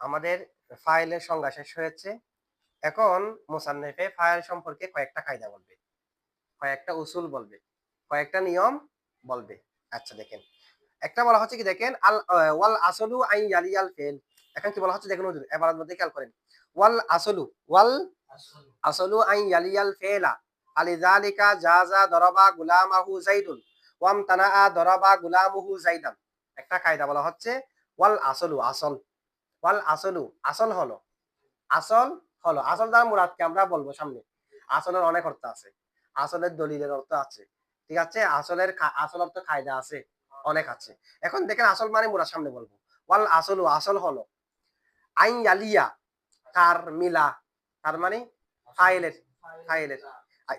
আমাদের ফাইলের সংজ্ঞা শেষ হয়েছে। এখন মুসান্নিফে ফাইল সম্পর্কে কয়েকটা কায়দা বলবে কয়েকটা উসুল বলবে কয়েকটা নিয়ম বলবে। আচ্ছা দেখেন। একটা বলা হচ্ছে কি দেখেন আল ওয়াল আসলু আই ইয়ালি ফেল। এখন কি বলা হচ্ছে? দেখুন হুজুর এবারাত মধ্যে খেয়াল করেন। ওয়াল আসলু ওয়াল আসলু। আইন ইয়ালিয়াল ফেলা। আলিজালিকা জাজা দরবা গুলামাহু জাইদুন ওয়াম তানাআ দরবা গুলামুহু জাইদান একটা কায়দা বলা হচ্ছে, ওয়াল আসলু আসল। ওয়াল আসলু আসল হলো আসল হলো, আসল দ্বারা মুরাদকে আমরা বলব সামনে। আসলের অনেক অর্থ আছে, আসলের দলিলের অর্থ আছে, ঠিক আছে? আসলের আসল অর্থ কায়দা আছে, অনেক আছে। এখন দেখেন আসল মানে মুরাদ সামনে বলব। ওয়াল আসলু আসল হলো, আইন ইয়ালিয়া কার মিলা, তার মানে ফাইলের ফাইলের।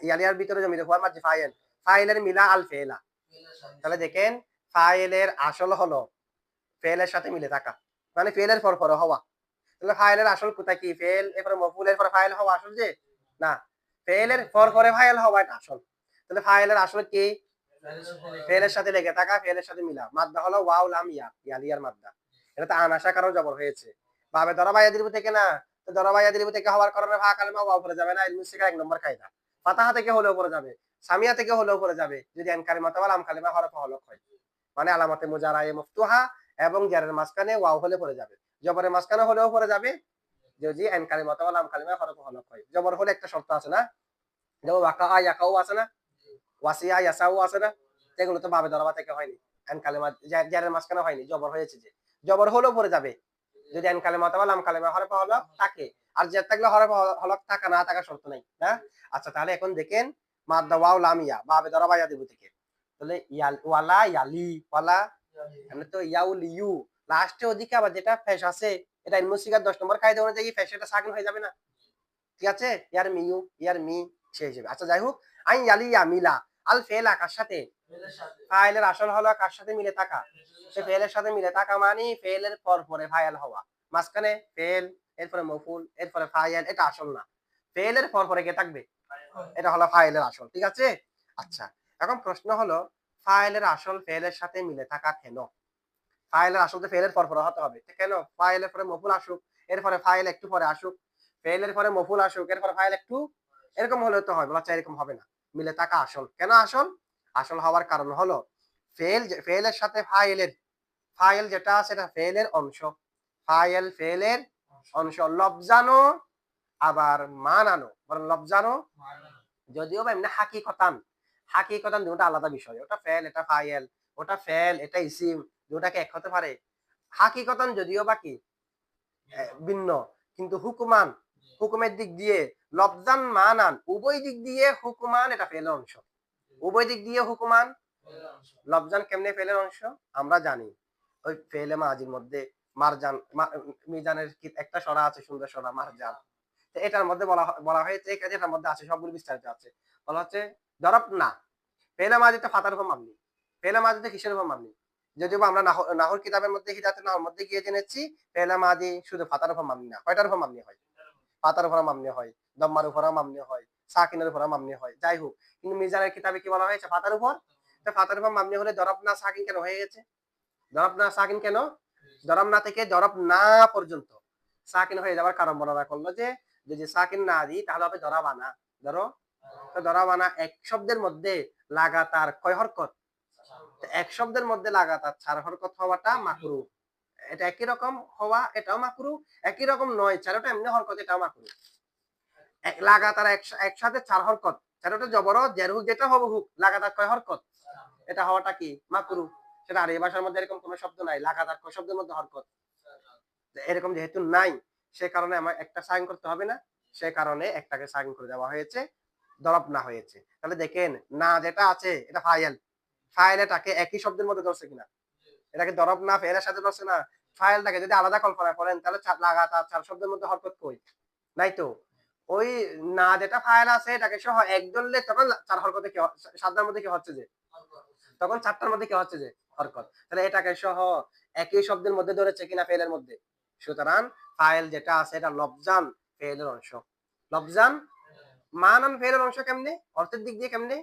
ইয়ালিয়ার ভিতরে জমি দেখো মাঝে ফাইল। ফাইলের মিলা আল ফেলা। তাহলে দেখেন, ফাইলের আসল হলো ফেলের সাথে মিলে থাকা। মানে ফেলের পর পর হওয়া। তাহলে ফাইলের আসল কোথায় কি? ফেল, এরপরে মফুলের পরে ফাইল হওয়া আসল যে? না। ফেলের পর পরে ফাইল হওয়া এটা আসল। তাহলে ফাইলের আসল কি? ফেলের সাথে লেগে থাকা, ফেলের সাথে মিলা। মাদ্দা হলো ওয়াও, লাম, ইয়া। ইয়ালিয়ার মাদ্দা। এটা তো আনাশা কারও জবর হয়েছে। বাবে দরাবাইয়া দিলিবু থেকে না, তো দরাবাইয়া দিলিবু থেকে হওয়ার কারণে ভা কালেমা ওয়াও পরে যাবে না। ইলমু শিখা এক নম্বর কায়দা। ফাতাহা থেকে হলেও পরে যাবে, সামিয়া থেকে হলেও পরে যাবে, যদি আন কালিমা তাওয়াল আম কালিমা হরফ হলক হয়। মানে আলামতে মুজারায়ে মফতুহা এবং জারের মাঝখানে ওয়াও হলে পরে যাবে। জবরের মাঝখানে হলেও পরে যাবে, যদি আন কালিমা তাওয়াল আম কালিমা হরফ হলক হয়। জবর হলে একটা শর্ত আছে না? যেমন ওয়াকা ইয়াকাও আছে না? ওয়াসিয়া ইয়াসাও আছে না? এগুলো তো বাবে দরবা থেকে হয়নি। আন জারের মাঝখানে হয়নি, জবর হয়েছে যে। জবর হলেও পরে যাবে, যদি আন কালিমা তাওয়াল আম কালিমা হরফ হলক থাকে। আর যে থাকলে হরফ হলক থাকা না থাকা শর্ত নাই হ্যাঁ আচ্ছা তাহলে এখন দেখেন, মাদ্দা ওয়াও লামিয়া বাবে দরবা ইয়া দিব থেকে। তাহলে ইয়াল, ওয়ালা ইয়ালি, ওয়ালা এমনি তো ইয়াউল ইউ। লাস্টে ওদিকে আবার যেটা ফেস আছে, এটা ইনমুসিকার দশ নম্বর কায়দা অনুযায়ী ফেস এটা সাকিন হয়ে যাবে না। ঠিক আছে? ইয়ার মিউ ইয়ার মি, সে হিসেবে। আচ্ছা যাই হোক, আই ইয়ালি ইয়া মিলা, আল ফেলা কার সাথে? ফাইলের আসল হলো কার সাথে মিলে থাকা? সে ফেলের সাথে মিলে থাকা মানে ফেলের পর পরে ফাইল হওয়া। মাঝখানে ফেল এরপরে মফুল, এরপরে ফাইল এটা আসল না। ফেলের পর পরে কে থাকবে? এটা হলো ফাইলের আসল, ঠিক আছে? আচ্ছা এখন প্রশ্ন হলো, ফাইলের আসল ফেলের সাথে মিলে থাকা কেন? ফাইলের আসল তো ফেলের পর পরে হতে হবে কেন? ফাইলের পরে মফুল আসুক, এরপরে ফাইল একটু পরে আসুক ফেলের পরে মফুল আসুক, এরপরে ফাইল একটু, এরকম হলে তো হয়, বলা এরকম হবে না। মিলে থাকা আসল, কেন আসল? আসল হওয়ার কারণ হলো ফেল ফেলের সাথে ফাইলের, ফাইল যেটা সেটা ফেলের অংশ, ফাইল ফেলের অংশ লবজানো আবার মানানো। বরং লবজানো যদিও বা এমনি হাকিকতান। হাকিকতান দুটা আলাদা বিষয়। ওটা ফেল এটা ফাইল ওটা ফেল এটা ইসিম দুটাকে এক হতে পারে? হাকি কথান যদিও বা কি? ভিন্ন। কিন্তু হুকুমান হুকুমের দিক দিয়ে লবজান মানান উভয় দিক দিয়ে হুকুমান এটা ফেলের অংশ। উভয় দিক দিয়ে হুকুমান লবজান কেমনে ফেলের অংশ? আমরা জানি। ওই ফেলে মাজির মধ্যে মারজান মিজানের একটা সরা আছে, সুন্দর সরা মারজান। এটার মধ্যে বলা বলা হয়েছে এটার মধ্যে আছে, সবগুলো বিস্তারিত আছে। বলা হচ্ছে দরব না। ফেলে মাজিতে ফাতার উপর মামনি ফেলে মাজিতে কিসের উপর মামনি যদিও আমরা নাহর কিতাবের মধ্যে হিদাতে নাহর মধ্যে গিয়ে জেনেছি, ফেলে মাদি শুধু ফাতার উপর মামনি না। কয়টার উপর মামনি হয়? পাতার উপর মামনি হয়, দম্মার উপর মামনি হয়, সাকিনের উপর মামনি হয়। যাই হোক, কিন্তু মিজানের কিতাবে কি বলা হয়েছে? ফাতার উপর? ফাতার উপর মামনি হলে দরব না সাকিন কেন হয়ে গেছে? দরব না সাকিন কেন? দরব না থেকে দরব না পর্যন্ত সাকিন হয়ে যাওয়ার কারণ বর্ণনা করল যে, যদি সাকিন না দিই, তাহলে হবে দরাবানা ধরো, তো দরাবানা এক শব্দের মধ্যে লাগাতার কয় হরকত? এক শব্দের মধ্যে লাগাতার চার হরকত হওয়াটা মাকরু। এটা একই রকম হওয়া, এটাও মাকরু। একই রকম নয়, চারোটা এমনি হরকত, এটাও মাকরু। লাগাতার এক- একসাথে চার হরকত। চারোটা জবর জের হুক যেটা হবে হুক লাগাতার কয় হরকত? এটা হওয়াটা কি? মাকরু। সেটা আর এই ভাষার মধ্যে এরকম শব্দ নাই, লাগাতার শব্দের মধ্যে হরকত। এরকম যেহেতু নাই, সে কারণে আমার একটা সাইন করতে হবে না, সে কারণে একটাকে সাইন করে দেওয়া হয়েছে, দরব না হয়েছে। তাহলে দেখেন, না যেটা আছে, এটা ফাইল। ফাইল এটাকে একই শব্দের মধ্যে ধরছে কিনা? এটাকে দরব না সাথে ধরছে না। ফাইলটাকে যদি আলাদা কল্পনা করেন, তাহলে লাগাতার চার শব্দের মধ্যে হরকত কই? নাই তো? ওই না যেটা ফাইল আছে, এটাকে সহ এক তখন চার হরকতে কি সাতটার মধ্যে কি হচ্ছে যে? তখন চারটার মধ্যে কি হচ্ছে যে? হরকত। তাহলে এটাকে সহ একই শব্দের মধ্যে ধরেছে কিনা ফেলের মধ্যে? সুতরাং ফাইল যেটা আছে এটা লবজান ফেলের অংশ। লবজান মানান ফেলের অংশ কেমনে? অর্থের দিক দিয়ে কেমনে?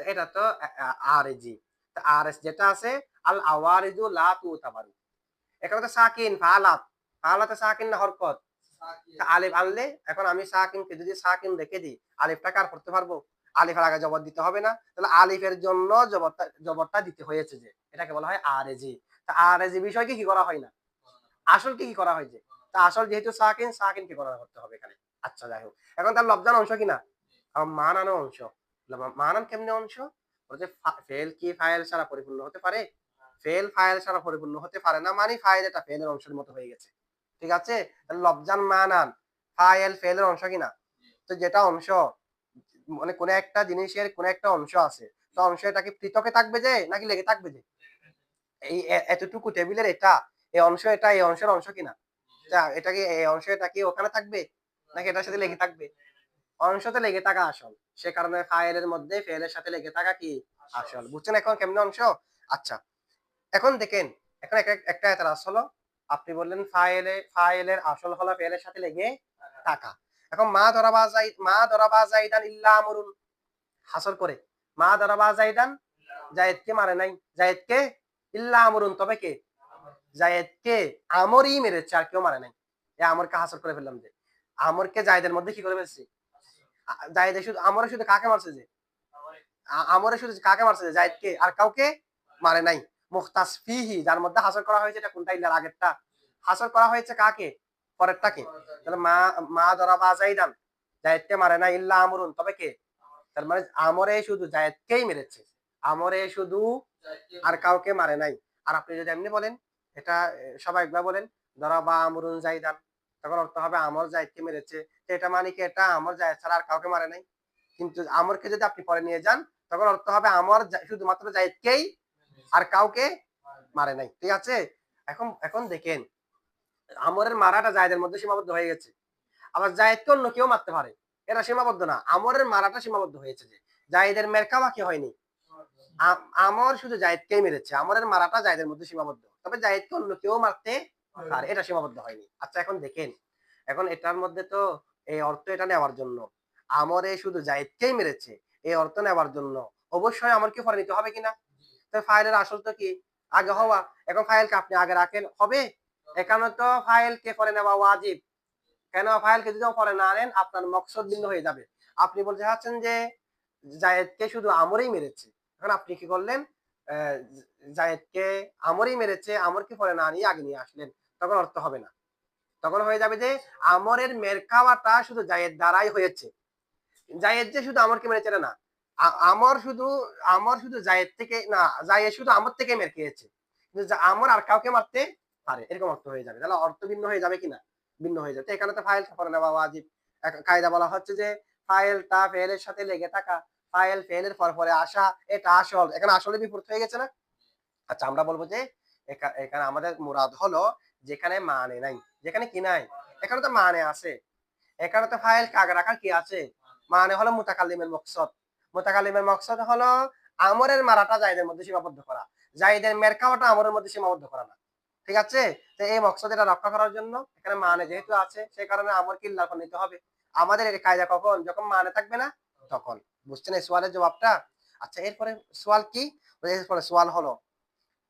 এটা তো আর জি আর এস যেটা আছে, আল আওয়ারিজু লা তু তাবারু এখানে তো সাকিন, ফালাত। ফালাতে সাকিন না হরকত? আলিফ আনলে, এখন আমি সাকিনকে যদি সাকিন রেখে দিই আলিফটা কার করতে পারব? আলিফের আগে জবর দিতে হবে না। তাহলে আলিফের জন্য জবরটা দিতে হয়েছে যে, এটাকে বলা হয় আরজি তা আরজি বিষয়কে কি করা হয় না? আসল কি করা হয়েছে তা আসল যেহেতু সাকিন সাকিনকে গণনা করতে হবে এখানে। আচ্ছা যাই হোক। এখন তার লব্জান অংশ কিনা মানানো অংশ। মানান কেমনে অংশ? বলছে ফেল কি ফাইল ছাড়া পরিপূর্ণ হতে পারে? ফেল ফাইল ছাড়া পরিপূর্ণ হতে পারে না। মানে ফাইল এটা ফেলের অংশের মতো হয়ে গেছে। ঠিক আছে? লবজান মানান। ফাইল, ফেলের অংশ কিনা? তো যেটা অংশ মানে কোন একটা জিনিসের কোন একটা অংশ আছে। তো অংশ এটা কি পৃথকে থাকবে যে, নাকি লেগে থাকবে যে? এই এতটুকু টেবিলের এটা, এই অংশ এটা, এই অংশের অংশ কিনা? এটা কি, এই অংশ এটা কি ওখানে থাকবে? নাকি এটার সাথে লেগে থাকবে? অংশতে লেগে থাকা আসল। সে কারণে ফাইলের মধ্যে ফেলের সাথে লেগে থাকা কি আসল। বুঝছেন এখন কেমন অংশ? আচ্ছা। এখন দেখেন, এখন একটা একটা হলো আপনি বললেন ফাইলে ফাইলের আসল হলো ফেলের সাথে লেগে থাকা। এখন মা ধরাবা যাই মা ধরাবা যাইদান ইল্লা আমরুন। হাসর করে। মা ধরাবা যাইদান জায়েদকে মারে নাই। জায়েদকে ইল্লা আমরুন তবে কে? জায়েদকে আমরই মেরেছে আর কেউ মারে নাই। এ আমরকে হাসর করে ফেললাম যে। আমরকে জায়েদের মধ্যে কি করে ফেলছি? জায়েদে শুধু আমরে শুধু কাকে মারছে যে? আমরে। শুধু কাকে মারছে যে? জায়েদকে আর কাউকে মারে নাই। মুখতাস ফিহি, যার মধ্যে হাসর করা হয়েছে, এটা কোনটা? ইল্লার আগেরটা। হাসর করা হয়েছে কাকে? পরেরটাকে। তাহলে মা মা ধরা বা জাইদান, জায়েদকে মারে না ইল্লা আমরুন। তবে কে? তার মানে আমরে শুধু জায়েদকেই মেরেছে। আমরে শুধু আর কাউকে মারে নাই। আর আপনি যদি এমনি বলেন, এটা সবাই একবার বলেন, ধরা বা আমরুন, জাইদান, তখন অর্থ হবে আমর জায়েদকে মেরেছে। এটা মানে কি? এটা আমর জায়েদ ছাড়া আর কাউকে মারে নাই। কিন্তু আমরকে যদি আপনি পরে নিয়ে যান, তখন অর্থ হবে আমর শুধুমাত্র জায়েদকেই আর কাউকে মারে নাই, ঠিক আছে? এখন এখন দেখেন, আমরের মারাটা জায়েদের মধ্যে সীমাবদ্ধ হয়ে গেছে। আবার জায়েদকে অন্য কেউ মারতে পারে এটা সীমাবদ্ধ না। আমরের মারাটা সীমাবদ্ধ হয়েছে যে, জায়েদের মেরকাবা কি হয়নি। আমর শুধু জায়েদকেই মেরেছে, আমরের মারাটা জায়েদের মধ্যে সীমাবদ্ধ। তবে জায়েদকে অন্য কেউ মারতে পারে, এটা সীমাবদ্ধ হয়নি। আচ্ছা এখন দেখেন, এখন এটার মধ্যে তো এই অর্থ এটা নেওয়ার জন্য। আমরে শুধু জায়েদকেই মেরেছে, এই অর্থ নেওয়ার জন্য। অবশ্যই আমরকে ফরে নিতে হবে কিনা? ফাইলের আসল তো কি? আগে হওয়া। এখন ফাইলকে আপনি আগে রাখেন। হবে? এখানে তো ফাইলকে পরে নেওয়া ওয়াজিব। কেন? ফাইলকে যদি পরে না আনেন আপনার মকসদ ভিন্ন হয়ে যাবে। আপনি বলতে চাচ্ছেন যে জায়েদকে শুধু আমরেই মেরেছে। এখন আপনি কি করলেন? জায়েদকে আমরই মেরেছে আমরকে পরে না নিয়ে আগে নিয়ে আসলেন। তখন অর্থ হবে না। তখন হয়ে যাবে যে আমরের মের খাওয়াটা শুধু জায়েদ দ্বারাই হয়েছে। জায়েদ যে শুধু আমরকে মেরেছে না। আমর শুধু আমর শুধু জায়েদ থেকে, না জায়েদ শুধু আমর থেকে মের খেয়েছে। আমর আর কাউকে মারতে পারে, এরকম অর্থ হয়ে যাবে। তাহলে অর্থ ভিন্ন হয়ে যাবে কিনা? ভিন্ন হয়ে যাবে। এখানে তো ফাইল পরে নেওয়া ওয়াজিব কায়দা বলা হচ্ছে যে ফাইলটা ফেলের সাথে লেগে থাকা ফাইল ফেলের পর পরে আসা, এটা আসল। এখানে আসলে বিপরীত হয়ে গেছে না? আচ্ছা আমরা বলব যে এখানে আমাদের মুরাদ হলো যেখানে মানে নাই, যেখানে কি নাই? এখানে তো মানে আছে। এখানে তো ফাইল কাগ রাখার কি আছে? মানে হলো মুতাকাল্লিমের মকসদ। মুতাকাল্লিমের মকসদ হলো আমরের মারাটা জাইদের মধ্যে সীমাবদ্ধ করা। জাইদের মেরকাওয়াটা আমরের মধ্যে সীমাবদ্ধ করা না। ঠিক আছে? তো এই মকসদ এটা রক্ষা করার জন্য এখানে মানে যেহেতু আছে সেই কারণে আমর কিল্লার করে নিতে হবে। আমাদের এই কায়দা কখন? যখন মানে থাকবে না, তখন। বুঝছেন এই সোয়ালের জবাবটা? আচ্ছা এরপরে সোয়াল কি? এরপরে সোয়াল হলো,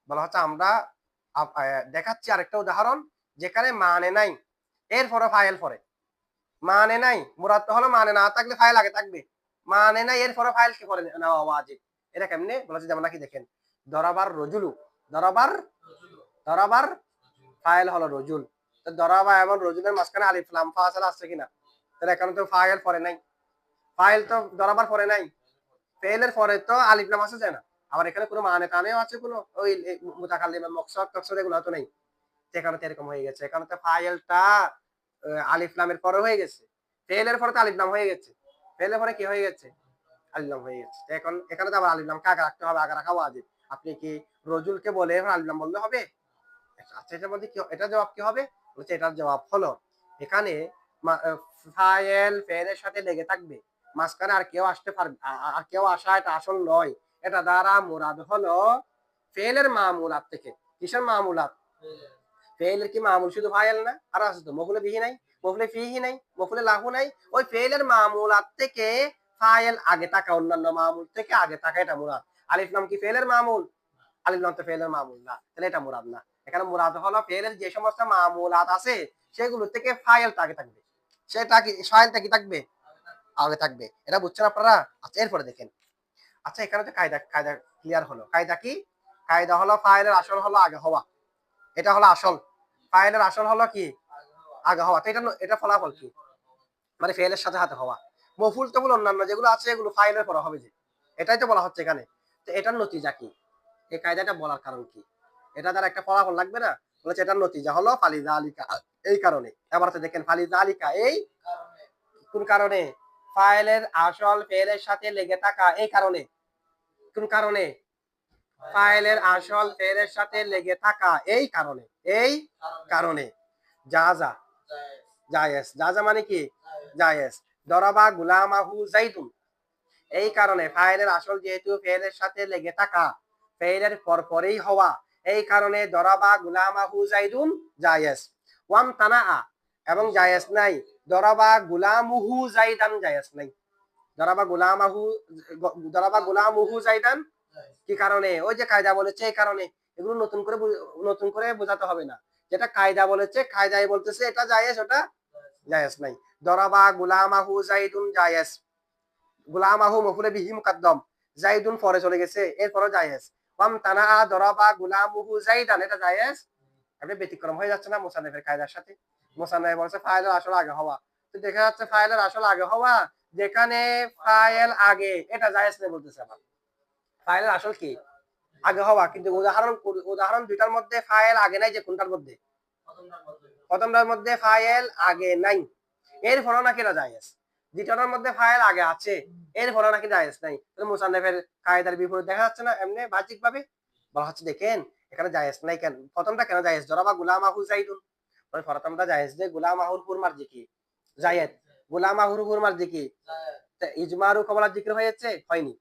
বলা হচ্ছে আমরা দেখাচ্ছি আরেকটা উদাহরণ, যেখানে মানে নাই। এরপরে ফাইল পরে মানে নাই। মুরাদ হলো মানে না থাকলে ফাইল আগে থাকবে। মানে নাই এরপরে ফাইল কি করে নেওয়া ওয়াজিব এটা কেমনে? বলেছে যেমন নাকি দেখেন, দরাবার রজুলু। দরাবার দরাবার ফাইল হলো রজুল। দরাবা এবং রজুলের মাঝখানে আলিফ, লাম ফাসাল আসছে কিনা? তাহলে এখানে তো ফাইল পরে নাই। ফাইল তো দরাবার পরে নাই। ফেলের পরে তো আলিফ, লাম আসে যায় না আবার এখানে কোনো মানে টানেও আছে, কোনো ওই মুতাকাল্লিমের মকসদ, টকসদ এগুলো তো নেই। সেখানে তো এরকম হয়ে গেছে। এখানে তো ফাইলটা আলিফ, লামের পরে হয়ে গেছে। ফেলের পরে তো আলিফ, লাম হয়ে গেছে। ফেলের পরে কি হয়ে গেছে? আলিলাম হয়ে গেছে। এখন এখানে তো আবার আলিলাম কাকে রাখতে হবে আগে রাখা আছে আপনি কি রজুলকে বলে এখন আলিফ লাম বললে হবে? আচ্ছা এটার মধ্যে কি এটার জবাব কি হবে? বলছে এটার জবাব হলো এখানে ফাইল ফেলের সাথে লেগে থাকবে। মাঝখানে আর কেউ আসতে পারবে আর কেউ আসা এটা আসল নয়। এটা দ্বারা মুরাদ হলো ফেলের মামুলাত থেকে। কিসের মামুলাত? ফেলের কি মামুল শুধু ফাইল না? আর আছে তো মহুলে বিহি নাই? মফুলে ফিহি নাই মফুলে লাহু নাই ওই ফেলের মামুলাত থেকে ফাইল আগে থাকা অন্যান্য মামুল থেকে আগে থাকা এটা মুরাদ আলিফ নাম কি ফেলের মামুল আলিফ নাম তো ফেলের মামুল না তাহলে এটা মুরাদ না এখানে মুরাদ হলো ফেলের যে সমস্ত মামুলাত আছে সেগুলো থেকে ফাইল আগে থাকবে সেটা কি ফাইলটা কি থাকবে আগে থাকবে এটা বুঝছেন আপনারা আচ্ছা এরপরে দেখেন আচ্ছা এখানে তো কায়দা কায়দা ক্লিয়ার হলো কায়দা কি কায়দা হলো ফাইলের আসল হলো আগে হওয়া এটা হলো আসল ফাইলের আসল হলো কি আগে হওয়া, তো এটা এটা ফলাফল কি? মানে ফেলের সাথে হাতে হওয়া। মফুল তো বলে অন্যান্য যেগুলো আছে, এগুলো ফাইলের পরে হবে যে। এটাই তো বলা হচ্ছে এখানে। তো এটার নতিজা কি? এই কায়দাটা বলার কারণ কি? এটা দ্বারা একটা ফলাফল লাগবে না? বলেছে এটার নতিজা হলো ফালিদা আলিকা এই কারণে। এবার তো দেখেন ফালিদা আলিকা এই কোন কারণে? ফাইলের আসল ফেলের সাথে লেগে থাকা এই কারণে। কোন কারণে? ফাইলের আসল ফেলের সাথে লেগে থাকা এই কারণে। এই কারণে। যা যা। জায়েজ। মানে কি? জায়েজ। দরাবা গুলামাহু জাইদুন এই কারণে ফাইলের আসল যেহেতু ফেলের সাথে লেগে থাকা ফেলের পরপরেই হওয়া এই কারণে দরাবা গুলামাহু জাইদুন জায়েজ। ওয়াম তানা এবং জায়েজ নাই। দরাবা গুলামুহু জাইদান জায়েজ নাই। দরাবা গুলামাহু দরাবা গুলামুহু জাইদান কি কারণে? ওই যে কায়দা বলেছে এই কারণে। এগুলো নতুন করে নতুন করে বোঝাতে হবে না। যেটা কায়দা বলেছে, কায়দায় বলতেছে, এটা জায়েজ, ওটা জায়েজ নাই। দরাবা গুলামাহু জাইদুন জায়েজ। গুলামাহু মফুলে বিহি মুকাদ্দম। জাইদুন পরে চলে গেছে, এরপরও জায়েজ। ওয়াম তানা দরাবা গুলামুহু জাইদান এটা জায়েজ? আপনি ব্যতিক্রম হয়ে যাচ্ছে না মোসানেফের কায়দার সাথে? মোসানেফ বলছে, ফাইলের আসল আগে হওয়া। তো দেখা যাচ্ছে ফাইলের আসল আগে হওয়া, যেখানে ফাইল আগে, এটা জায়েজ নেই বলতেছে আবার। ফাইলের আসল কি? আগে হওয়া কিন্তু উদাহরণ উদাহরণ দুইটার মধ্যে ফাইল আগে নাই যে কোনটার মধ্যে? প্রথমটার মধ্যে। ফাইল আগে নাই। এর ফলে নাকি জায়েজ দ্বিতীয়টার মধ্যে ফাইল আগে আছে। এর ফলে নাকি জায়েজ নাই। তাহলে মুসান্নেফের কায়দার বিপরীত দেখা যাচ্ছে না? এমনি বাহ্যিক ভাবে বলা হচ্ছে দেখেন এখানে জায়েজ নাই কেন? প্রথমটা কেন জায়েজ জরাবা গুলাম আহু জাইদুন প্রথমটা জায়েজ যে গুলাম আহুর হুরমার জিকি জায়েদ গুলাম আহুর হুরমার জিকি ইজমারু কমলার জিকির হয়েছে? হয়নি।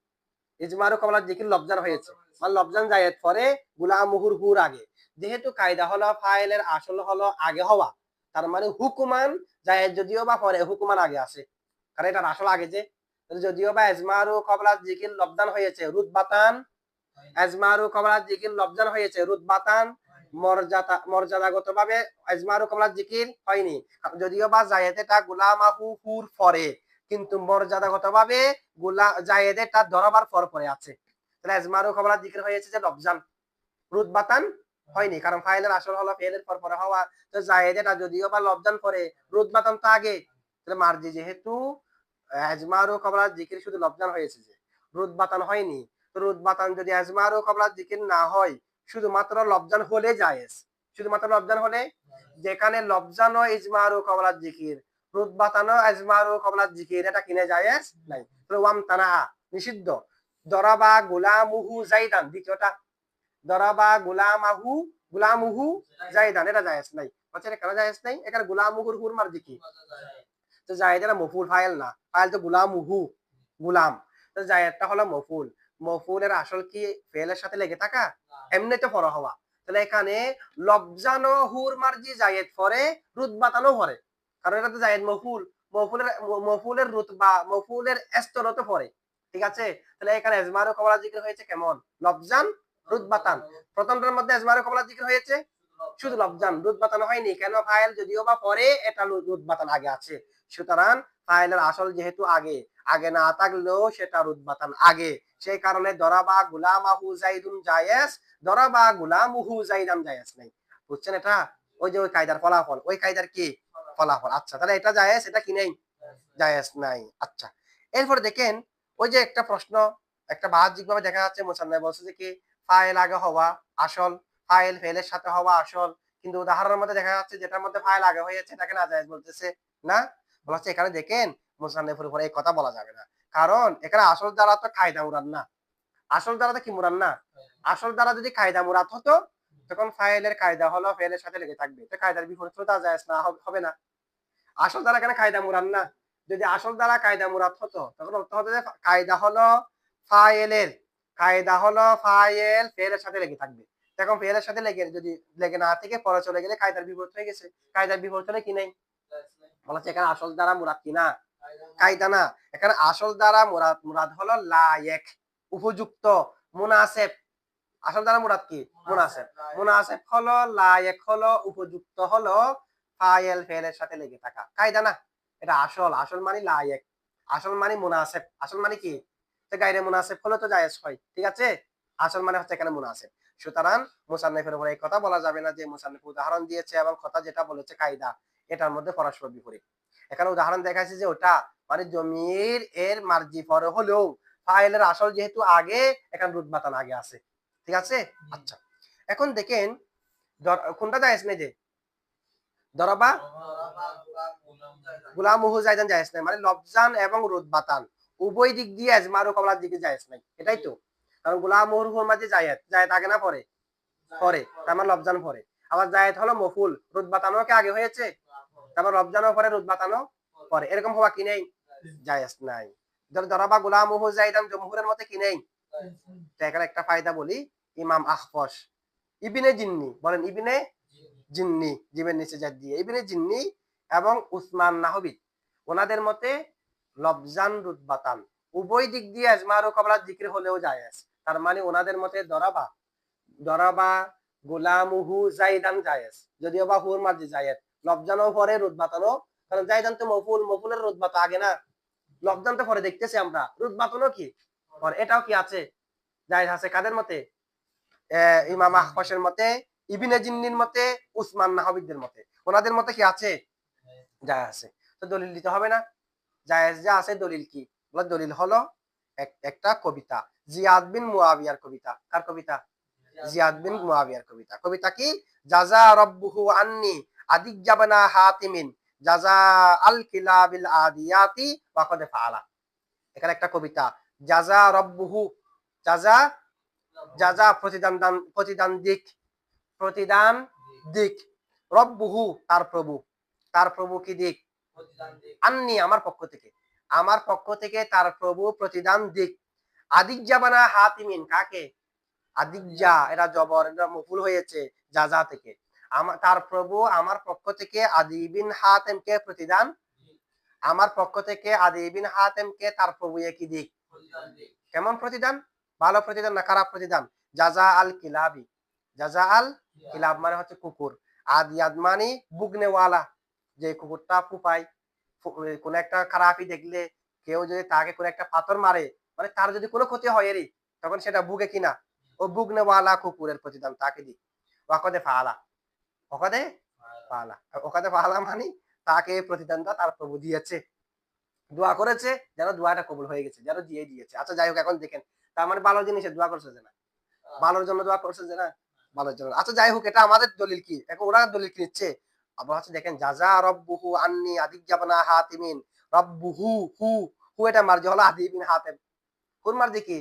ইজমারু কমলার জিকির লবজান হয়েছে। মানে লবজান জায়েদ পরে গুলাম মুহুর হুর আগে। যেহেতু কায়দা হলো, ফাইলের আসল হলো আগে হওয়া। তার মানে হুকুমান জায়েদ যদিও বা পরে হুকুমান আগে আছে কারণ এটার আসল আগে যে। যদিও বা এজমারু কবলার জিকির লবদান হয়েছে রুদবাতান এজমারু কবলার জিকির লবজান হয়েছে রুদবাতান মর্যাদা মর্যাদাগত ভাবে এজমারু কবলার জিকির হয়নি। যদিও বা জায়েদ এটা গুলামাহু হুর পরে। কিন্তু মর্যাদাগত ভাবে গুলা জায়েদ এটা ধরাবার পর পরে আছে। তাহলে কবলার জিকির হয়েছে যে লবজান রুদবাতান হয়নি, কারণ ফাইলের আসল হলো ফেলের পর পরে হওয়া। তো জায়েদ এটা যদিও বা লবজান পরে রুদবাতান তো আগে। তাহলে মার্জি যেহেতু জিকির শুধু হয়েছে যে রুদবাতান হয়নি। তো যদি আজমার ও কবলার জিকির না হয়, শুধুমাত্র লবজান হলে জায়েজ। শুধুমাত্র হলে, যেখানে লবজান ও ইজমার ও কবলার জিকির ও কবলার জিকির এটা কিনে জায়েজ নাই। তাহলে ওয়াম তানা, নিষিদ্ধ। দরাবা গুলামুহু জাইদান, দ্বিতীয়টা। দরাবা গুলামাহু, গুলামুহু জাইদান, এটা নাই। বলছে এটা কেন নাই? গুলামুহুর হুরমার জিকির তো এটা মফুল ফাইল না। ফাইল তো গুলাম। উহু গুলাম তো জায়েদটা হলো মফুল। মফুলের আসল কি ফেলের সাথে লেগে থাকা? এমনি তো পর হওয়া তাহলে এখানে, লবজানো হুর মার্জি জায়েদ পরে রুতবাতানো পরে কারণ এটা তো জায়েদ মফুল মফুলের মফুলের রুতবা স্তর তো পরে। ঠিক আছে? তাহলে এখানে এজমারও কমলা জিকির হয়েছে কেমন? লবজান রুতবাতান প্রথমটার মধ্যে এজমারও কমলা জিকির হয়েছে? শুধু লবজান দুধ বাতানো হয়নি। কেন ফাইল? যদিও বা পরে এটা দুধ বাতান আগে আছে। সুতরাং ফাইলের আসল যেহেতু আগে আগে না থাকলেও সেটা রুদবাতান আগে। সেই কারণে দরাবা গুলামাহু জাইদুন জায়েজ দরাবা গুলামুহু জাইদান জায়েজ নাই। বুঝছেন এটা? ওই যে ওই কায়দার ফলাফল। ওই কায়দার কি? ফলাফল। আচ্ছা তাহলে এটা জায়েজ এটা কি নেই? জায়েজ নাই। আচ্ছা এরপর দেখেন ওই যে একটা প্রশ্ন একটা বাহ্যিক ভাবে দেখা যাচ্ছে মোসান্নাই বলছে যে কি ফাইল আগে হওয়া আসল ফাইল ফেলের সাথে হওয়া আসল কিন্তু উদাহরণের মধ্যে দেখা যাচ্ছে যেটার মধ্যে ফাইল আগে হয়েছে এটাকে না জায়েজ বলতেছে না? বলা হচ্ছে এখানে দেখেন মুসান্নেফের উপরে এই কথা বলা যাবে না। কারণ এখানে আসল দ্বারা তো কায়দা মুরাদ না। আসল দ্বারা তো কি মুরাদ না? আসল দ্বারা যদি কায়দা মুরাদ হতো তখন ফাইলের কায়দা হলো ফেলের সাথে লেগে থাকবে। তো কায়দার বিপরীত তো তা জায়েজ না, হবে- না। আসল দ্বারা এখানে কায়দা মুরাদ না? যদি আসল দ্বারা কায়দা মুরাদ হতো, তখন অর্থ হতো যে, কায়দা হলো ফাইলের, কায়দা হলো ফাইল ফেলের সাথে লেগে থাকবে। এখন ফেলের সাথে লেগে, যদি লেগে না থেকে, পরে চলে গেলে কায়দার বিপরীত হয়ে গেছে। কায়দার বিপরীত হলে কি নেই? বলা হচ্ছে এখানে আসল দ্বারা মুরাদ কি না? কায়দা না। এখানে আসল দ্বারা মুরাদ মুরাদ হলো লায়েক, উপযুক্ত, মুনাসেব। আসল দ্বারা মুরাদ কি? মুনাসেব। মুনাসেব হলো লায়েক হলো উপযুক্ত হলো ফাইল ফেলের সাথে লেগে থাকা। কায়দা না। এটা আসল। আসল মানে লায়েক আসল মানে মুনাসেব। আসল মানে কি? তো গাইরে মুনাসেব হলো তো জায়েজ হয় ঠিক আছে? আসল মানে হচ্ছে এখানে মুনাসেব। সুতরাং মুসান্নিফের উপরে এই কথা বলা যাবে না যে মুসান্নিফ উদাহরণ দিয়েছে এবং কথা যেটা বলেছে কায়দা এটার মধ্যে পরস্পর বিপরীত। এখানে উদাহরণ দেখাচ্ছে যে ওটা মানে জমির এর মার্জি পরে হলেও ফাইলের আসল যেহেতু আগে এখানে রুট বাতান আগে আছে। ঠিক আছে? আচ্ছা। এখন দেখেন কোনটা জায়েজ নেই যে? দরবা? গুলাম মুহু জায়দান জায়েজ নাই। মানে লবজান এবং রুদ বাতান। উভয় দিক দিয়ে আজমারু কমলার দিকে জায়েজ নাই। এটাই তো। কারণ গুলাম মুহুর হুর মাঝে জায়েদ জায়েদ আগে না পরে? পরে। তার মানে লবজান পরে। আবার জায়েদ হলো মফুল। রোদ বাতানো কি আগে হয়েছে? তারপর রবজানও পরে রোদ বাতানো পরে। এরকম হওয়া কি নেই? জায়েজ নাই। ধর দরবা গুলাম মুহু জাইদান জমহুরের মতে কি নেই? একটা ফায়দা বলি, ইমাম আখফস ইবিনে জিন্নি, বলেন ইবিনে জিন্নি, জিমের নিচে যা দিয়ে। ইবিনে জিন্নি এবং উসমান নাহবিদ ওনাদের মতে লবজান রুদবাতান উভয় দিক দিয়ে আজমার ও কবলার জিক্র হলেও জায়েজ তার মানে ওনাদের মতে দরাবা দরাবা গোলামুহু জাইদান জায়েজ যদিও বা হুর মার্জি জায়েদ লবজানও পরে রুদবাতানও কারণ জাইদান তো মফুল, মফুলের রুদবাত আগে না। লবজান তো পরে দেখতেছি আমরা। রুদবাতানও কি? এটাও কি আছে? জায়েজ আছে কাদের মতে? ইমাম আহফাসের মতে, ইবিনে জিন্নির মতে, উসমান নাহবিদদের মতে। ওনাদের মতে কি আছে? যা আছে। তো দলিল দিতে হবে না। জায়েজ যা আছে দলিল কি? দলিল হলো একটা কবিতা। জিয়াদ বিন মুয়াবিয়ার কবিতা। কার কবিতা? জিয়াদ বিন মুয়াবিয়ার কবিতা। কবিতা কি? জাজা রব্বুহু আন্নি আদিক জাবানা হাতিমিন। জাজা আল কিলাবিল আদিয়াতি ওয়াকদে ফাআলা। এখানে একটা কবিতা। জাজা রব্বুহু জাজা যাজা প্রতিদান দান প্রতিদান দিক প্রতিদান দিক রব্বুহু তার প্রভু। তার প্রভু কি দিক আননি আমার পক্ষ থেকে। আমার পক্ষ থেকে তার প্রভু প্রতিদান দিক আদিজ্জা বানা হাতিমিন কাকে? আদিজ্জা এরা জবর এটা মফুল হয়েছে যাজা থেকে। আমার তার প্রভু আমার পক্ষ থেকে আদিবিন হাতেমকে প্রতিদান আমার পক্ষ থেকে আদি আদিবিন হাতেমকে তার প্রভু কি দিক কেমন প্রতিদান? ভালো প্রতিদান না খারাপ প্রতিদান? জাজা আল কিলাবি। জাজা আল কিলাব মানে হচ্ছে কুকুর। আদিয়াদ মানে বুগনেওয়ালা যে কুকুরটা ফুপাই কোন একটা খারাপই দেখলে কেউ যদি তাকে কোনো একটা পাথর মারে মানে তার যদি কোনো ক্ষতি হয় এরই, তখন সেটা বুকে কিনা? ও বুগনেওয়ালা কুকুরের প্রতিদান তাকে দি ওকাদে ফালা ওকাদে ফালা ওকাদে ফালা মানে তাকে প্রতিদানটা তার প্রভু দিয়েছে। দোয়া করেছে যেন দোয়াটা কবুল হয়ে গেছে যেন দিয়ে দিয়েছে। আচ্ছা যাই হোক এখন দেখেন তার মানে ভালো জিনিসের দোয়া করছে যে না। ভালোর জন্য দোয়া করছে যে না ভালোর জন্য। আচ্ছা যাই হোক এটা আমাদের দলিল কি? এখন ওরা দলিল কি নিচ্ছে? আবার হচ্ছে দেখেন জাজা রব্বুহু আন্নি আদিক জাবানা হাতিমিন। রব্বুহু হু হু এটা মার্জি হলো আদিবিন হাতেম। হুর মার্জি কি?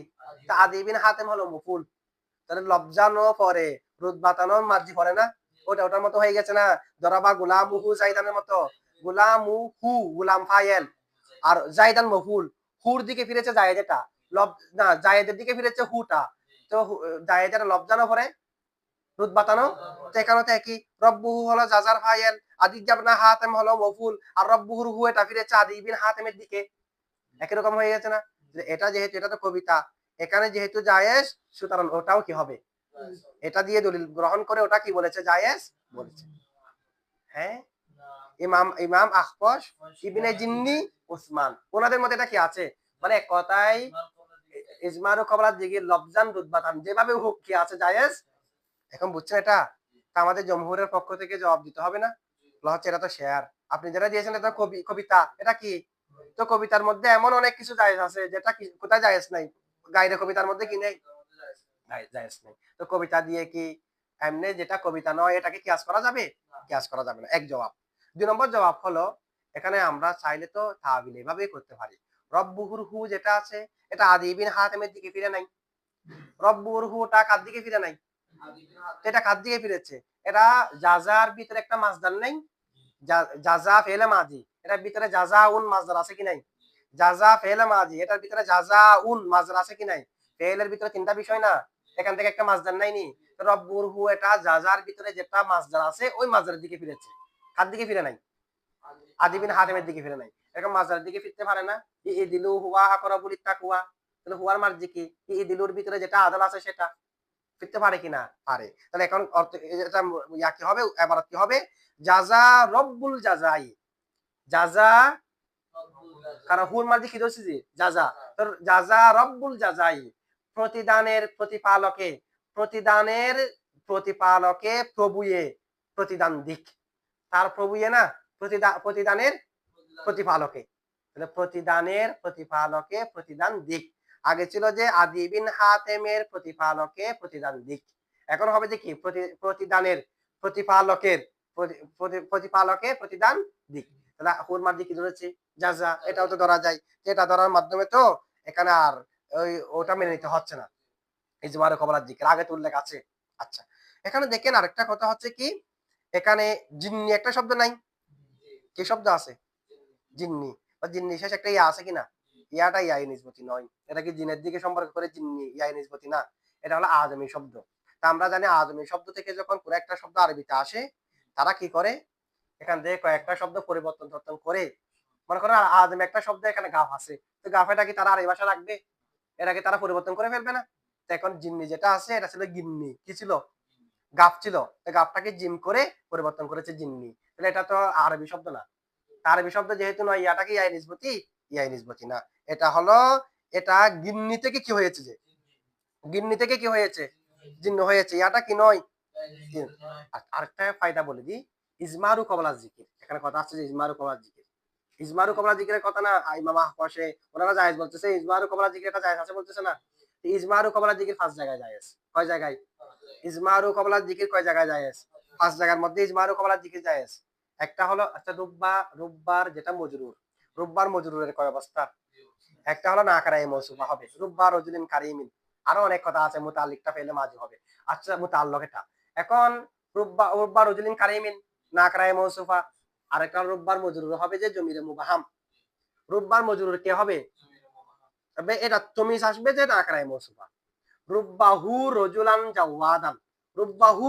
তা আদিবিন হাতেম হলো মুফুল তাহলে লবজানো পরে রুদ বাতানো মার্জি পরে না? ওটা ওটার মতো হয়ে গেছে না? দরাবা গুলামুহু জাইদানের মতো। গুলামু হু গুলাম ফায়েল। আর জাইদান মফুল হুর দিকে ফিরেছে জায়েদেটা লব না জায়েদের দিকে ফিরেছে হুটা। তো জায়েদের লবজানো পরে? রুদ বাতানো? তো এখানে তো একই রব্বুহু হলো জাজার ফায়েল আদিক জাবনা হাতেম হলো মফুল আর রব্বুহুর হু এটা ফিরেছে আদিবিন হাতেমের দিকে। একই রকম হয়ে গেছে না? এটা যেহেতু এটা তো কবিতা এখানে যেহেতু জায়েজ সুতরাং ওটাও কি হবে? এটা দিয়ে দলিল গ্রহণ করে ওটা কি বলেছে? জায়েজ বলেছে। হ্যাঁ? ইমাম ইমাম আখপস ইবনে জিন্নি উসমান ওনাদের মধ্যে এটা কি আছে? মানে কথায় ইজমার ও কবলার দিকে লবজান রুদবাতান। যেভাবে হোক কি আছে জায়েজ? এখন বুঝছেন এটা? তা আমাদের জমহুরের পক্ষ থেকে জবাব দিতে হবে না? হচ্ছে এটা তো শেয়ার। আপনি যেটা দিয়েছেন এটা কবি কবিতা। এটা কি? তো কবিতার মধ্যে এমন অনেক কিছু জায়েজ আছে যেটা কোথায় জায়েজ নাই? গাইরে কবিতার মধ্যে কি নেই? জায়েজ- জায়েজ নেই। তো কবিতা দিয়ে কি এমনি যেটা কবিতা নয় এটাকে কিয়াস করা যাবে? কিয়াস করা যাবে না? এক জবাব। দুই নম্বর জবাব হলো, এখানে আমরা চাইলে তো তাবিল এভাবেই করতে পারি। রব্বুহুর হু যেটা আছে, এটা আদিবিন হাতেমের দিকে ফিরে নাই। রব্বুর হুটা কার দিকে ফিরে নাই? এটা কার দিকে ফিরেছে? এটা জাজার ভিতরে একটা মাসদার নেই? জাজা ফেলে মাজি। এটার ভিতরে জাজা উন মাসদার আছে কি নাই? জাজা ফেলে মাজি। এটার ভিতরে জাজা উন মাসদার আছে কি নাই? ফেলের ভিতরে তিনটা বিষয় না? এখান থেকে একটা মাসদার নাই নি? রব্বুর হু এটা জাজার ভিতরে যেটা মাসদার আছে, ওই মাসদারের দিকে ফিরেছে। কার দিকে ফিরে নাই। আদিবিন হাতেমের দিকে ফিরে নাই। এরকম মাজারের দিকে ফিরতে পারে না। ই দিলু হুয়া আকরাবুল ইত্তাকুয়া তাহলে হুয়ার মার্জি কি? ই দিলুর ভিতরে যেটা আদল আছে সেটা। ফিরতে পারে কিনা পারে। তাহলে এখন অর্থ এটা ইয়া কি হবে? এবারত কি হবে? জাজা রব্বুল জাজাই। জাজা কারণ হুর মার্জি কি ধরছি যে? জাজা। তোর জাজা রব্বুল জাজাই। প্রতিদানের প্রতিপালকে। প্রতিদানের প্রতিপালকে প্রভুয়ে প্রতিদান দিক। তার প্রভুয়ে না প্রতিদান প্রতিদানের প্রতিপালকে। তাহলে প্রতিদানের প্রতিপালকে প্রতিদান দিক। আগে ছিল যে আদিবিন হাতেমের প্রতিপালকে প্রতিদান দিক। এখন হবে যে কি? প্রতিদানের প্রতিপালকের প্রতি- প্রতি- প্রতিপালকে প্রতিদান দিক। তাহলে হুরমার দিক ধরেছে? যা যা, এটাও তো ধরা যায়। এটা ধরার মাধ্যমে তো এখানে আর ওই, ওটা মেনে নিতে হচ্ছে না। এই যে বারো কবলার দিকের আগে তো উল্লেখ আছে। আচ্ছা এখানে দেখেন আরেকটা কথা হচ্ছে কি? এখানে জিন্নি একটা শব্দ নাই? কি শব্দ আছে? জিন্নি। বা জিন্নি শেষ একটা ইয়া আছে কিনা ইয়াটা ইয়াই নিসবতি নয়। এটা কি জিনের দিকে সম্পর্ক করে জিন্নি ইয়াই নিসবতি না? এটা হলো আজমি শব্দ। তা আমরা জানি আজমি শব্দ থেকে যখন কোনো একটা শব্দ আরবিতে আসে তারা কি করে? এখান থেকে কয়েকটা শব্দ পরিবর্তন টর্তন করে। মনে করো আজমি একটা শব্দ এখানে গাফ আছে। তো গাফেটা কি তারা আরবি ভাষা রাখবে? এটাকে তারা পরিবর্তন করে ফেলবে না? এখন জিন্নি যেটা আছে এটা ছিল গিন্নি। কি ছিল? গাফ ছিল গাফটাকে জিম করে পরিবর্তন করেছে জিন্নি তাহলে এটা তো আরবি শব্দ না। আরবি শব্দ যেহেতু নয় ইয়াটা কি ইয়াই নিসবতি ইয়াই নিসবতি না। এটা হলো, এটা গিন্নি থেকে কি হয়েছে যে? গিন্নি থেকে কি হয়েছে? জিন্ন হয়েছে। ইয়াটা কি নয়? আরেকটা ফায়দা বলে দিই, ইজমারু কবলা জিকির। এখানে কথা আছে যে ইজমারু কবলা জিকির। ইজমারু কবলা জিকিরের কথা না, ইমাম আহপাশে ওনারা জায়েজ বলতেছে, ইজমারু কবলা জিকির এটা জায়েজ আছে বলতেছে না? ইজমারু কবলা জিকির ফার্স্ট জায়গায় জায়েজ। কয় জায়গায়? ইজমারু কবলা জিকির কয় জায়গায় জায়েজ ফার্স্ট জায়গার মধ্যে ইজমারু কবলা জিকির জায়েজ একটা হলো আচ্ছা রুব্বা রুব্বার যেটা মজরুর। রুব্বার মজরুরের কয় অবস্থা? একটা হলো না কারাই মৌসুফা হবে। রুব্বা রজুলিন কারিমিন। আরও অনেক কথা আছে মুতাল্লিকটা ফেলে মাঝে হবে। আচ্ছা মুতাল্লক এটা এখন রুব্বা রুব্বা রজুলিন কারিমিন, না কারাই মৌসুফা আরেকটা রুব্বার মজরুর হবে যে জমিরে মুবাহাম। রুব্বার মজরুর কে হবে? এটা তুমি আসবে যে না কারাই মৌসুফা রুব্বাহু রজুলান জাওয়াদান। রুব্বাহু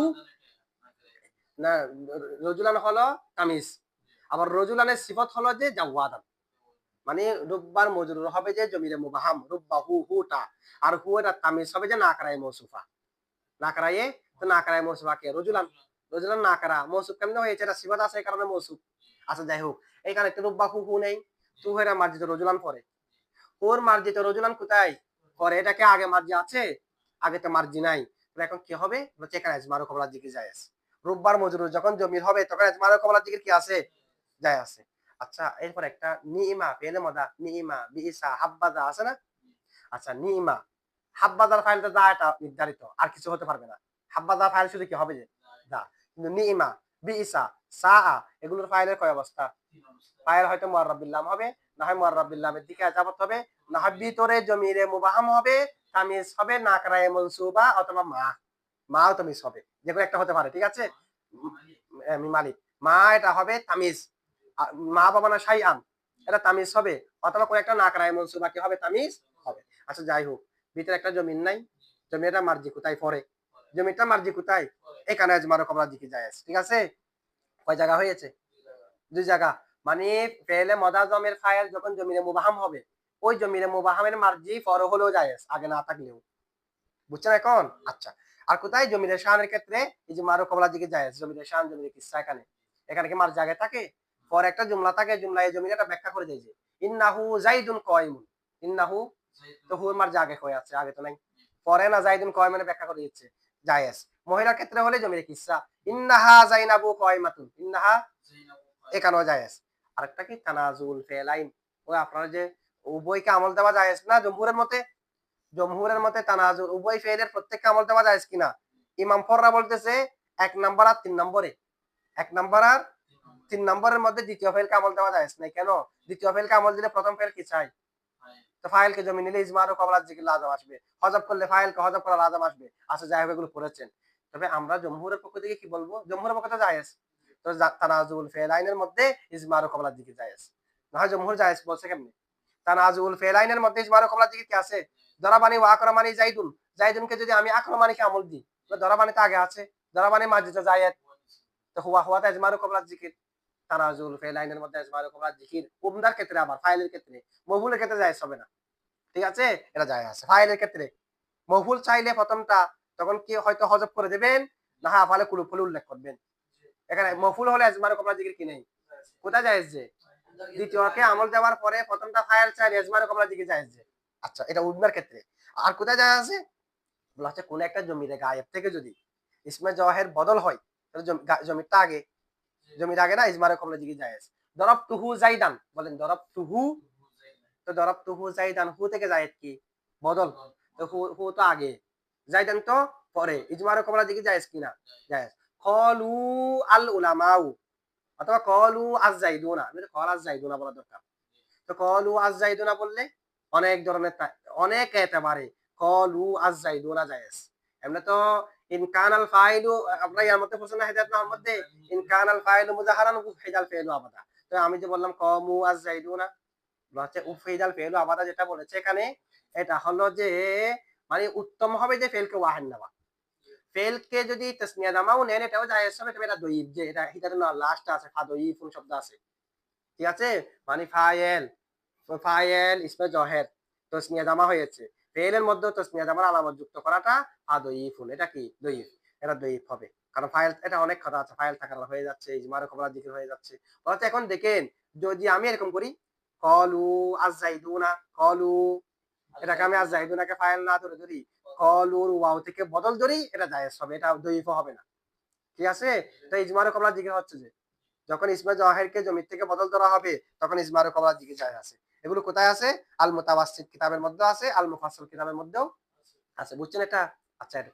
না, রজুলান হলো তামিজ আবার রজুলানের সিফত হলো যে জাওয়াদান। মানে রুব্বার মজরুর হবে যে জমিরে মুবাহাম রুব্বা হু হুটা। আর হু এটা তামিজ হবে যে নাকরাই মৌসুফা। নাকরাইয়ে তো নাকরাই মৌসুফা কে? রজুলান। রজুলান নাকরা। মৌসুফ কেমন হয়েছে? এটা সিফত আছে এই কারণে মৌসুফ। আচ্ছা যাই হোক। এইখানে একটা রুব্বা হু নেই। তু হেরা মার্জিত রজুলান পরে। ওর মার্জিত রজুলান কোথায়? পরে এটাকে আগে মার্জি আছে? আগে তো মার্জি নাই। এখন কি হবে? আজমারু কবলার দিকে যায় আছে। রোববার মজুর যখন জমির হবে, তখন আজমারু কবলার দিকে কি আছে? যায় আছে। আচ্ছা এরপর একটা নিইমা পেলে মদা নিইমা বিইসা হাব্বাদা আছে না? আচ্ছা নিইমা হাব্বাদার ফাইলটা দা এটা নির্ধারিত, আর কিছু হতে পারবে না। হাব্বাদার ফাইল শুধু কি হবে যে? দা কিন্তু নিইমা বিইসা সা এগুলোর ফাইলের কয় অবস্থা? ফাইল হয়তো হবে, না হয় মুআররাবিল্লামের দিকে আজাবত হবে, না হয় ভিতরে জমিরে মুবাহাম হবে তামিজ হবে নাকরায়ে মনসুবা অথবা মা। মাও তামিজ হবে। যে কোনো একটা হতে পারে ঠিক আছে? আমি মালিক। মা এটা হবে তামিজ। মা বাবা না সাই আম এটা তামিজ হবে। অথবা কোনো একটা নাকরায় মনসুবা কি হবে? তামিজ হবে। আচ্ছা যাই হোক। ভিতরে একটা জমিন নাই। জমিটা মার্জি কোথায়? পরে। জমিটা মার্জি কোথায়? এখানে আজমারো কবলা দিকে যায় ঠিক আছে? কয় জায়গা হয়েছে? দুই জায়গা। মানে পেলে মদা জমের ফায়ার যখন জমিনে মুবাহাম হবে ওই জমিনে মুবাহামের মার্জি পর হলেও যায় আগে না থাকলেও। বুঝছেন এখন? আচ্ছা। আর কোথায়? জমিনের শাহানের ক্ষেত্রে এই যে মারো কবলা দিকে যায় জমিনের শাহান জমিনের কিসা এখানে। এখানে কি মার জায়গায় থাকে? পর একটা জুমলা থাকে জুমলা এই জমিনে একটা ব্যাখ্যা করে দেয় যে ইন্নাহু জাইদুন কয়মুন। ইন্নাহু তো হুর মার জাগে হয়ে আছে আগে তো নাই। পরে না জাইদুন কয়মানে ব্যাখ্যা করে দিচ্ছে জায়েজ। মহিলার ক্ষেত্রে হলে জমির কিসা ইন্নাহা জাইনাবু কয়মাতুন। ইন্নাহা এখানেও জায়েজ। আরেকটা কি? তানাজুল ফেলাইন। ওই আপনারা যে উভয়কে আমল দেওয়া জায়েজ না জমহুরের মতে জমহুরের মতে তানাজুল, উভয় ফেলের প্রত্যেককে আমল দেওয়া জায়েজ কিনা? ইমাম ফররা বলতেছে, এক নাম্বার আর তিন নম্বরে। এক নাম্বার আর তিন নম্বরের মধ্যে দ্বিতীয় ফেলকে আমল দেওয়া যায় নাই। কেন? দ্বিতীয় ফেলকে আমল দিলে প্রথম ফেল কি চাই? তো জমি নিলে ইজমার ও কবলার জিকির আসবে। হজব করলে ফাইলকে হজব করা লাজম আসবে। আচ্ছা যাই হোক, এগুলো পড়েছেন তবে আমরা জমহুরের পক্ষ থেকে কি বলব? জমহুরের পক্ষ থেকে জায়েজ। তো তানাজুল ফেল মধ্যে ইজমার ও কবলার জিকির জায়েজ। না বলছে কেমনি? ক্ষেত্রে হবে না। ঠিক আছে? এটা যায় আছে। ক্ষেত্রে। মহুল চাইলে প্রথমটা তখন কি হয়তো হজব করে দেবেন, না হা ফালে কুলুপ ফুল উল্লেখ করবেন। এখানে মফুল হলে কবরা জিকির কি নেই? কোথায় যায় যে? আমল দেওয়ার পরে প্রথমটা ফাইল চাই ইজমারে কবরা জিকির জায়েজ যে। আচ্ছা এটা ক্ষেত্রে। আর কোথায় যায় আছে বলা হচ্ছে কোন একটা জমিতে, গায়েব থেকে যদি জওয়াহের বদল হয়, তাহলে জমিটা আগে, জমির আগে না ইজমারে কবলা জিকির জায়েজ দরব তুহু জাইদান, বলেন দরব তুহু তো দরব তুহু জাইদান, হু থেকে জায়েদ কি? বদল। তো হু তো আগে। জাইদান তো পরে, ইজমারে কবলা জিকির জায়েজ কি না? জায়েজ কলু আল উলামাউ অথবা কলু আজ জাইদুনা আমি তো কল আজ জাইদুনা বলা দরকার। তো কলু আজ জাইদুনা বললে অনেক ধরনের অনেক এতেবারে কলু আজ জাইদুনা জায়েজ। এমনি তো ইনকান আল ফাইলু আপনার ইয়ার মধ্যে পড়ছেন না হেদায়ত নামের মধ্যে ইনকান আল ফাইলু মুজাহারান উফিদাল ফেলু আবাদা। তো আমি যে বললাম কমু আজ বলা হচ্ছে উফিদাল ফেলু আবাদা যেটা বলেছে এখানে, এটা হলো যে মানে উত্তম হবে যে ফেলকে ওয়াহেন নেওয়া। ফেলকে যদি তসনিয়া দামাও নেন এটাও জায়েজ হবে তবে এটা দইব যে এটা হিতাতে না লাস্ট আছে, ফা দইফুন শব্দ আছে। ঠিক আছে? মানে ফায়েল ফায়েল, ইসমে জহের, তসনিয়া জামা হয়েছে। ফেলের মধ্যে তসনিয়া জামার আলামত যুক্ত করাটা ফা দইফুন এটা কি? দইফ এটা দইফ হবে। কারণ ফাইল এটা অনেক কথা আছে। ফাইল থাকার হয়ে যাচ্ছে, ইজমার কবলা জিকির হয়ে যাচ্ছে। বলতে এখন দেখেন, যদি আমি এরকম করি, কলু আজাইদুনা কলু, এটাকে আমি আজ আজাইদুনাকে ফাইল না ধরে ধরি কলুর ওয়াও থেকে বদল ধরি এটা জায়েজ হবে এটা দৈফ হবে না। ঠিক আছে? তো ইজমার কবলা জিকির হচ্ছে যে যখন ইসমা জহেরকে জমির থেকে বদল ধরা হবে তখন ইজমার কবলা জিকির যায় আছে এগুলো কোথায় আছে আল মোতাবাসিদ কিতাবের মধ্যে আছে আল মুফাসল কিতাবের মধ্যেও আছে বুঝছেন এটা? আচ্ছা এটা